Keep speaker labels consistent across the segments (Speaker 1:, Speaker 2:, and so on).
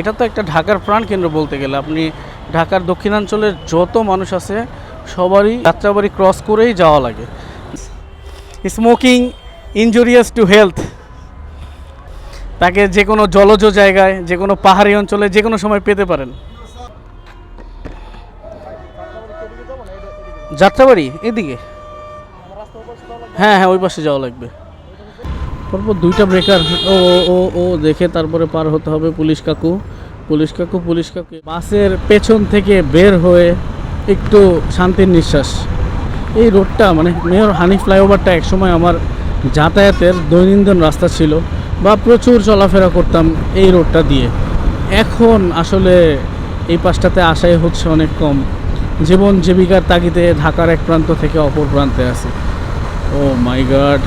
Speaker 1: এটা তো একটা ঢাকার প্রাণকেন্দ্র বলতে গেলে। আপনি ঢাকার দক্ষিণাঞ্চলের যত মানুষ আছে, সবারই যাত্রাবাড়ি ক্রস করেই যাওয়া লাগে। স্মোকিং ইনজুরিয়াস টু হেলথ তাকে যে কোনো জলজ জায়গায়, যে কোনো পাহাড়ি অঞ্চলে, যে কোনো সময় পেতে পারেন। যাত্রাবাড়ি, এদিকে? হ্যাঁ হ্যাঁ ওই পাশে যাওয়া লাগবে। পরপর দুইটা ব্রেকার ও ও, ও দেখে তারপরে পার হতে হবে পুলিশ কাকু। পুলিশ কাকু পুলিশ কাকু। বাসের পেছন থেকে বের হয়ে একটু শান্তির নিঃশ্বাস। এই রোডটা মানে মেয়র হানি ফ্লাইওভারটা একসময় আমার যাতায়াতের দৈনন্দিন রাস্তা ছিল বা প্রচুর চলাফেরা করতাম এই রোডটা দিয়ে। এখন আসলে এই পাশটাতে আসাই হচ্ছে অনেক কম। জীবন জীবিকার তাগিদে ঢাকার এক প্রান্ত থেকে অপর প্রান্তে আছে। Oh my god.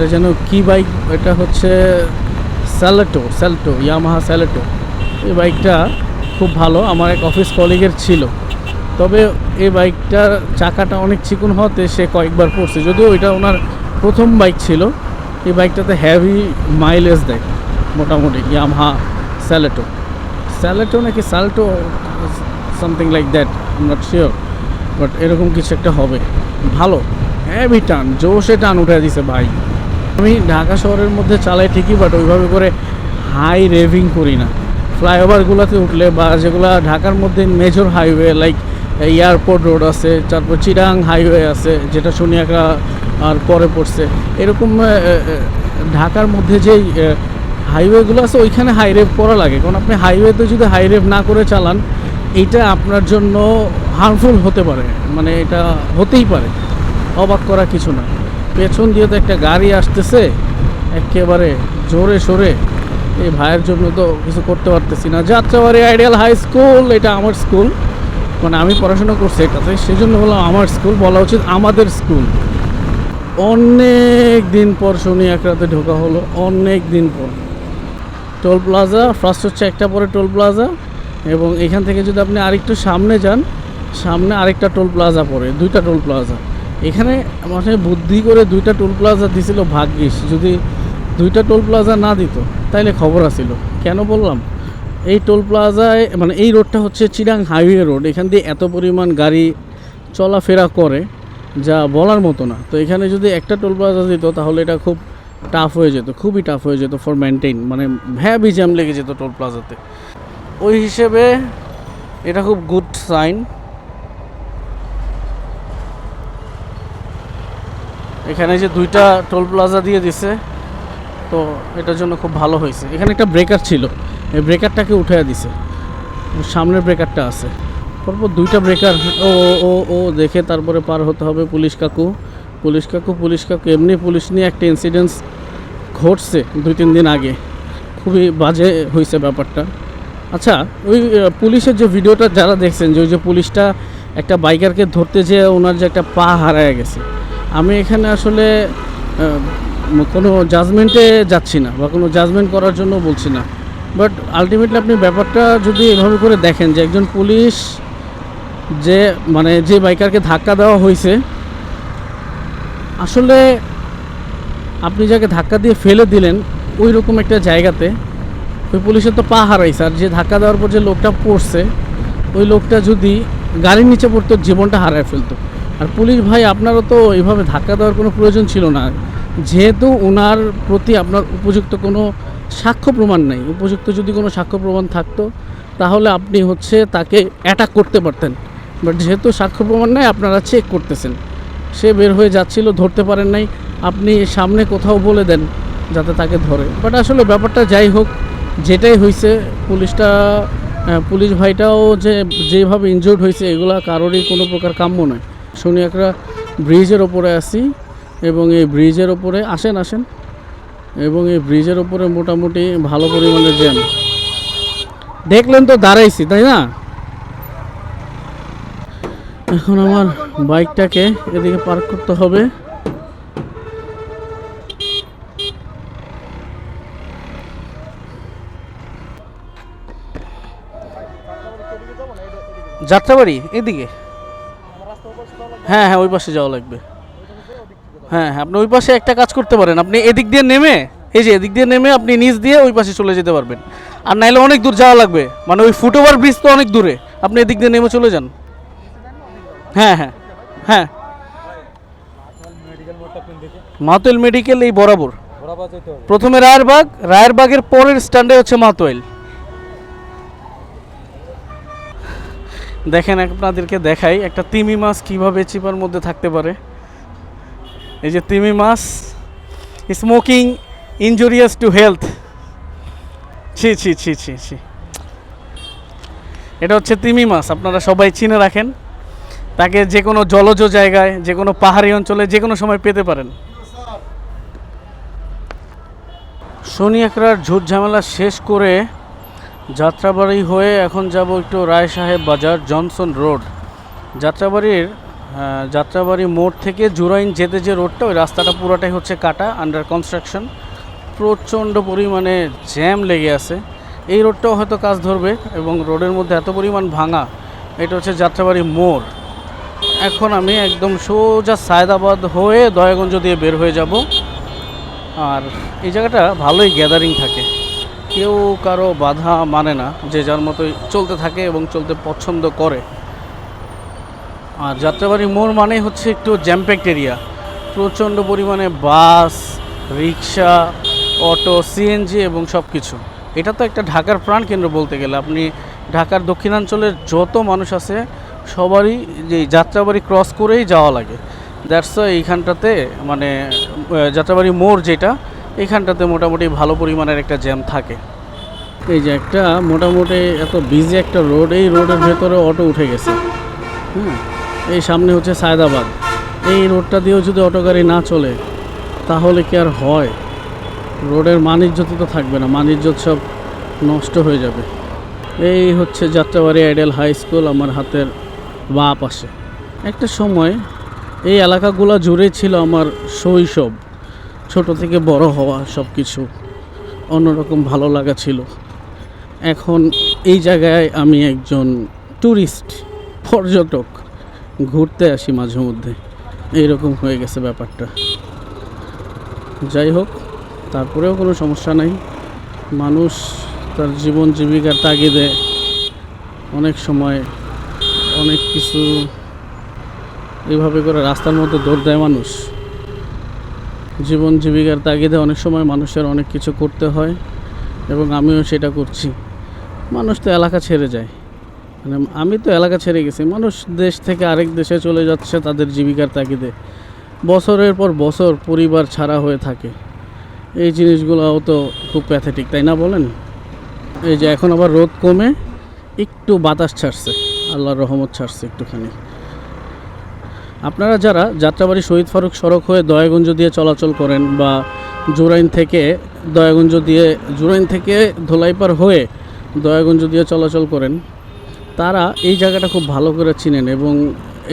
Speaker 1: এটা যেন কি বাইক এটা হচ্ছে স্যালেটো স্যালটো ইয়ামাহা স্যালেটো এই বাইকটা খুব ভালো। আমার এক অফিস কলিগের ছিল। তবে এই বাইকটার চাকাটা অনেক চিকন হতে সে কয়েকবার পড়ছে। যদিও এটা ওনার প্রথম বাইক ছিল। এই বাইকটাতে হ্যাভি মাইলেজ দেয়। মোটামুটি ইয়ামাহা স্যালেটো স্যালেটো নাকি স্যালটো something like that not sure but এরকম কিছু একটা হবে। ভালো। হ্যাভি টান, জোশে টান উঠে দিছে ভাই আমি ঢাকা শহরের মধ্যে চালাই ঠিকই বাট ওইভাবে করে হাই রেভিং করি না। ফ্লাইওভারগুলোতে উঠলে বা যেগুলো ঢাকার মধ্যে major highway like airport road আছে, তারপর চিরাং হাইওয়ে আছে, যেটা সোনিয়াকা আর পরে পড়ছে। এরকম ঢাকার মধ্যে যেই হাইওয়েগুলো আছে, ওইখানে হাই রেভ করা লাগে। কারণ আপনি হাইওয়েতে যদি হাই রেভ না করে চালান, এটা আপনার জন্য হার্মফুল হতে পারে। মানে এটা হতেই পারে। অবাক করা কিছু না। পেছন দিয়ে তো একটা গাড়ি আসতেছে। একেবারে জোরে সোরে। এই ভাইয়ের জন্য তো কিছু করতে পারতেছি না। যাত্রাবাড়ি আইডিয়াল হাই স্কুল, এটা আমার স্কুল। মানে আমি পড়াশোনা করছি এটাতে সেই জন্য বললাম আমার স্কুল, বলা উচিত আমাদের স্কুল। অনেক দিন পর শনি এক রাতে ঢোকা হলো, অনেক দিন পর। টোল প্লাজা ফার্স্ট হচ্ছে একটা পরে টোল প্লাজা, এবং এখান থেকে যদি আপনি আরেকটু সামনে যান, সামনে আরেকটা টোল প্লাজা পড়ে, দুইটা টোল প্লাজা। এখানে মানে বুদ্ধি করে দুইটা টোল প্লাজা দিছিল ভাগ্যিস। যদি দুইটা টোল প্লাজা না দিত, তাইলে খবর আছিল। কেন বললাম? এই টোল প্লাজায় মানে এই রোডটা হচ্ছে চিরাং হাইওয়ে রোড এখান দিয়ে এত পরিমাণ গাড়ি চলাফেরা করে, যা বলার মতো না। তো এখানে যদি একটা টোল প্লাজা দিত, তাহলে এটা খুব টাফ হয়ে যেত, খুবই টাফ হয়ে যেত ফর মেনটেন মানে ভ্যাবি জ্যাম লেগে যেত টোল প্লাজাতে ওই হিসেবে এটা খুব গুড সাইন এখানে যে দুইটা টোল প্লাজা দিয়ে দিছে তো এটার জন্য খুব ভালো হয়েছে। এখানে একটা ব্রেকার ছিল এই ব্রেকারটাকে উঠে দিছে। সামনের ব্রেকারটা আছে। পরপর দুইটা ব্রেকার ও ও, ও দেখে তারপরে পার হতে হবে পুলিশ কাকু। পুলিশ কাকু পুলিশ কাকু এমনি পুলিশ নিয়ে একটা ইনসিডেন্টস ঘটছে দুই তিন দিন আগে। খুবই বাজে হয়েছে ব্যাপারটা। আচ্ছা ওই পুলিশের যে ভিডিওটা যারা দেখছেন যে ওই যে পুলিশটা একটা বাইকারকে ধরতে যেয়ে ওনার যে একটা পা হারায় গেছে আমি এখানে আসলে কোনো জাজমেন্টে যাচ্ছি না বা কোনো জাজমেন্ট করার জন্য বলছি না। বাট আলটিমেটলি আপনি ব্যাপারটা যদি এভাবে করে দেখেন যে একজন পুলিশ যে মানে যে বাইকারকে ধাক্কা দেওয়া হয়েছে, আসলে আপনি যাকে ধাক্কা দিয়ে ফেলে দিলেন ওই রকম একটা জায়গাতে, ওই পুলিশের তো পা হারাইছে। আর যে ধাক্কা দেওয়ার পর যে লোকটা পড়ছে, ওই লোকটা যদি গাড়ির নিচে পড়তো, জীবনটা হারায় ফেলতো। আর পুলিশ ভাই, আপনারও তো এভাবে ধাক্কা দেওয়ার কোনো প্রয়োজন ছিল না। যেহেতু ওনার প্রতি আপনার উপযুক্ত কোনো সাক্ষ্য প্রমাণ নেই, উপযুক্ত যদি কোনো সাক্ষ্য প্রমাণ থাকতো, তাহলে আপনি হচ্ছে তাকে অ্যাটাক করতে পারতেন। বাট যেহেতু সাক্ষ্য প্রমাণ নেই, আপনারা চেক করতেছেন। সে বের হয়ে যাচ্ছিল, ধরতে পারেন নাই। আপনি সামনে কোথাও বলে দেন, যাতে তাকে ধরে। বাট আসলে ব্যাপারটা যাই হোক, যেটাই হয়েছে পুলিশটা পুলিশ ভাইটাও যে, যেভাবে ইনজোর্ড হয়েছে এগুলা কারোরই কোনো প্রকার কাম্য নয়। একটা ব্রিজের ওপরে আছি এবং এই ব্রিজের ওপরে, আসেন আসেন, এবং এই ব্রিজের ওপরে মোটামুটি ভালো পরিমাণে জ্যাম। দেখলেন তো দাঁড়াইছি, তাই না? এখন আমার বাইকটাকে এদিকে পার্ক করতে হবে। যাত্রাবাড়ি, এদিকে। হ্যাঁ হ্যাঁ ওই পাশে যাওয়া লাগবে। হ্যাঁ হ্যাঁ আপনি ওই পাশে একটা কাজ করতে পারেন। আপনি এদিক দিয়ে নেমে এই যে এদিক দিয়ে নেমে আপনি নিচ দিয়ে ওই পাশে চলে যেতে পারবেন। আর নাইলে অনেক দূর যাওয়া লাগবে। মানে ওই ফুটওভার ব্রিজ তো অনেক দূরে। আপনি এদিক দিয়ে নেমে চলে যান। হ্যাঁ হ্যাঁ হ্যাঁ। মাতুয়েল মেডিকেল এই বরাবর। প্রথমে রায়েরবাগ রায়েরবাগের পরের স্ট্যান্ডে হচ্ছে মাতোয়েল। দেখেন আপনাদেরকে দেখাই একটা তিমি মাছ কীভাবে চিপার মধ্যে থাকতে পারে। এই যে তিমি মাছ স্মোকিং ইনজুরিয়াস টু হেলথ ছি ছি ছি ছি ছি। এটা হচ্ছে তিমি মাছ, আপনারা সবাই চিনে রাখেন। তাকে যে কোনো জলজ জায়গায় যে কোনো পাহাড়ি অঞ্চলে যে কোনো সময় পেতে পারেন। শনি একরার ঝুট ঝামেলা শেষ করে যাত্রাবাড়ি হয়ে এখন যাব একটু রায় সাহেব বাজার, জনসন রোড। যাত্রাবাড়ির যাত্রাবাড়ি মোড় থেকে জুরাইন যেতে যে রোডটা, ওই রাস্তাটা পুরোটাই হচ্ছে কাটা আন্ডার কনস্ট্রাকশন প্রচণ্ড পরিমাণে জ্যাম লেগে আছে। এই রোডটাও হয়তো কাজ ধরবে এবং রোডের মধ্যে এত পরিমাণ ভাঙা, এটা হচ্ছে যাত্রাবাড়ি মোড়। এখন আমি একদম সোজা সায়দাবাদ হয়ে দয়াগঞ্জ দিয়ে বের হয়ে যাব। আর এই জায়গাটা ভালোই গ্যাদারিং থাকে। কেউ কারও বাধা মানে না, যে যার মতোই চলতে থাকে এবং চলতে পছন্দ করে। আর যাত্রাবাড়ি মোড় মানেই হচ্ছে একটু জ্যামপ্যাক্ট এরিয়া প্রচণ্ড পরিমাণে বাস, রিক্সা, অটো সিএনজি এবং সব কিছু এটা তো একটা ঢাকার প্রাণকেন্দ্র বলতে গেলে। আপনি ঢাকার দক্ষিণাঞ্চলের যত মানুষ আছে, সবারই যে যাত্রাবাড়ি ক্রস করেই যাওয়া লাগে। দ্যাটস এইখানটাতে মানে যাত্রাবাড়ি মোড় যেটা এইখানটাতে মোটামুটি ভালো পরিমাণের একটা জ্যাম থাকে। এই যে একটা মোটামুটি এত বিজি একটা রোড এই রোডের ভেতরে অটো উঠে গেছে। হুম? এই সামনে হচ্ছে সায়দাবাদ। এই রোডটা দিয়েও যদি অটো গাড়ি না চলে, তাহলে কি আর হয়? রোডের মানিজ্যত তো থাকবে না মানিজ্যত সব নষ্ট হয়ে যাবে। এই হচ্ছে যাত্রাবাড়ি আইডেল হাই স্কুল, আমার হাতের বা পাশে। একটা সময় এই এলাকাগুলো জুড়ে ছিল আমার শৈশব। ছোট থেকে বড় হওয়া সব কিছু অন্যরকম ভালো লাগা ছিল। এখন এই জায়গায় আমি একজন ট্যুরিস্ট পর্যটক ঘুরতে আসি মাঝে মধ্যে এইরকম হয়ে গেছে ব্যাপারটা। যাই হোক, তারপরেও কোনো সমস্যা নাই। মানুষ তার জীবন জীবিকার তাগিদে অনেক সময় অনেক কিছু এইভাবে করে রাস্তার মধ্যে দৌড় দেয় মানুষ। জীবন জীবিকার তাগিদে অনেক সময় মানুষের অনেক কিছু করতে হয় এবং আমিও সেটা করছি। মানুষ তো এলাকা ছেড়ে যায়। মানে আমি তো এলাকা ছেড়ে গেছি। মানুষ দেশ থেকে আরেক দেশে চলে যাচ্ছে তাদের জীবিকার তাগিদে। বছরের পর বছর পরিবার ছাড়া হয়ে থাকে। এই জিনিসগুলোও তো খুব প্যাথেটিক তাই না বলেন? এই যে এখন আবার রোদ কমে, একটু বাতাস ছাড়ছে। আল্লাহর রহমত ছাড়ছে একটুখানি। আপনারা যারা যাত্রাবাড়ি শহীদ ফারুক সড়ক হয়ে দয়াগঞ্জ দিয়ে চলাচল করেন বা জুরাইন থেকে দয়াগঞ্জ দিয়ে, জুরাইন থেকে ধোলাইপার হয়ে দয়াগঞ্জ দিয়ে চলাচল করেন, তারা এই জায়গাটা খুব ভালো করে চিনেন এবং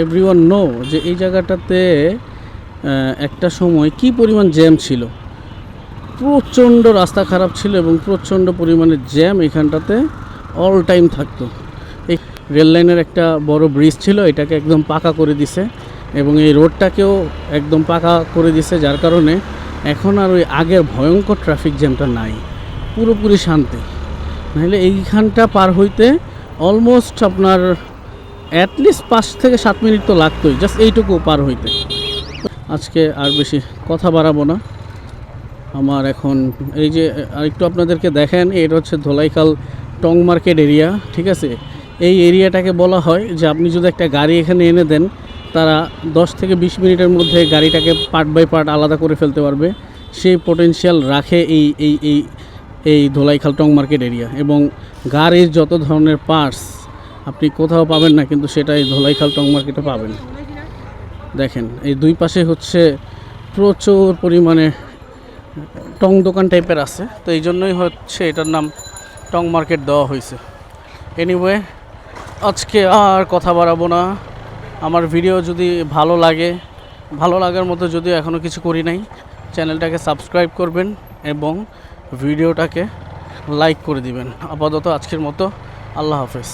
Speaker 1: এভরিওয়ান নো যে এই জায়গাটাতে একটা সময় কি পরিমাণ জ্যাম ছিল। প্রচণ্ড রাস্তা খারাপ ছিল এবং প্রচণ্ড পরিমাণে জ্যাম এখানটাতে অল টাইম থাকতো। এই রেল লাইনের একটা বড় ব্রিজ ছিল, এটাকে একদম পাকা করে দিছে। এবং এই রোডটাকেও একদম পাকা করে দিছে, যার কারণে এখন আর ওই আগের ভয়ঙ্কর ট্রাফিক জ্যামটা নাই। পুরোপুরি শান্তি। নাহলে এইখানটা পার হইতে অলমোস্ট আপনার অ্যাটলিস্ট পাঁচ থেকে সাত মিনিট তো লাগতোই জাস্ট এইটুকু পার হইতে। আজকে আর বেশি কথা বাড়াবো না। আমার এখন এই যে আরেকটু আপনাদেরকে দেখেন, এটা হচ্ছে ধোলাইখাল টং মার্কেট এরিয়া ঠিক আছে? এই এরিয়াটাকে বলা হয় যে আপনি যদি একটা গাড়ি এখানে এনে দেন তারা দশ থেকে বিশ মিনিটের মধ্যে গাড়িটাকে পার্ট বাই পার্ট আলাদা করে ফেলতে পারবে। সেই পোটেনশিয়াল রাখে এই এই এই এই ধোলাইখাল টং মার্কেট এরিয়া এবং গাড়ির যত ধরনের পার্টস আপনি কোথাও পাবেন না, কিন্তু সেটা এই ধোলাইখাল টং মার্কেটে পাবেন। দেখেন, এই দুই পাশে হচ্ছে প্রচুর পরিমাণে টং দোকান টাইপের আছে। তো এই জন্যই হচ্ছে এটার নাম টং মার্কেট দেওয়া হয়েছে। এনিওয়ে আজকে আর কথা বাড়াবো না। আমার ভিডিও যদি ভালো লাগে, ভালো লাগার মতো যদিও এখনও কিছু করি নাই, চ্যানেলটাকে সাবস্ক্রাইব করবেন এবং ভিডিওটাকে লাইক করে দিবেন। আপাতত আজকের মতো, আল্লাহ হাফেজ।